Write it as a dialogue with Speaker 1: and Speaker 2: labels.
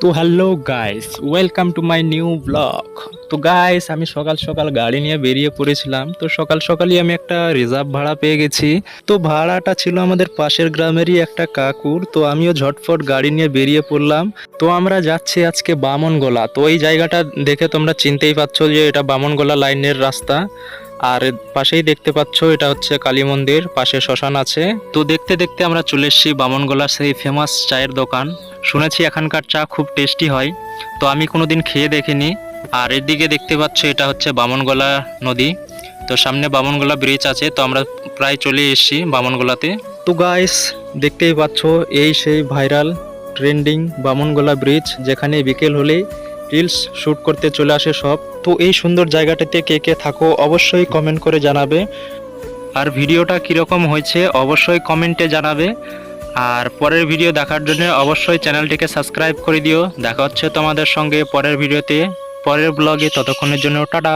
Speaker 1: তো hello guys welcome to my new blog তো guys আমি সকাল সকাল গাড়ি নিয়ে বেরিয়ে পড়েছিলাম। তো সকাল সকালই আমি একটা রিজার্ভ ভাড়া পেয়ে গেছি। তো ভাড়াটা ছিল আমাদের পাশের গ্রামেরই একটা কাকুর। তো আমিও ঝটফট গাড়ি নিয়ে বেরিয়ে পড়লাম। তো আমরা যাচ্ছি আজকে বামনগোলা। তো এই জায়গাটা দেখে তোমরা চিনতেই পারছ যে এটা বামনগোলা লাইনের রাস্তা। আর পাশেই দেখতে পাচ্ছ এটা হচ্ছে কালী মন্দির, পাশে শ্মশান আছে। তো দেখতে দেখতে আমরা চলে এসেছি বামনগোলা সেই ফেমাস চায়ের দোকান। শুনেছি এখানকার চা খুব টেস্টি হয়। তো আমি কোনো দিন খেয়ে দেখিনি। আর এদিকে দেখতে পাচ্ছ এটা হচ্ছে বামনগোলা নদী। তো সামনে বামনগোলা ব্রিজ আছে। তো আমরা প্রায় চলে এসেছি বামনগোলাতে। তো গাইস দেখতেই পাচ্ছ এই সেই ভাইরাল ট্রেন্ডিং বামনগোলা ব্রিজ যেখানে বিকেল হলেই রিলস শ্যুট করতে চলে আসে সব। তো এই সুন্দর জায়গাটাতে কে কে থাকো অবশ্যই কমেন্ট করে জানাবে। আর ভিডিওটা কীরকম হয়েছে অবশ্যই কমেন্টে জানাবে। আর পরের ভিডিও দেখার জন্য অবশ্যই চ্যানেলটিকে সাবস্ক্রাইব করে দিও। দেখা হচ্ছে তোমাদের সঙ্গে পরের ভিডিওতে। পরের ব্লগে ততক্ষণের জন্য টাটা।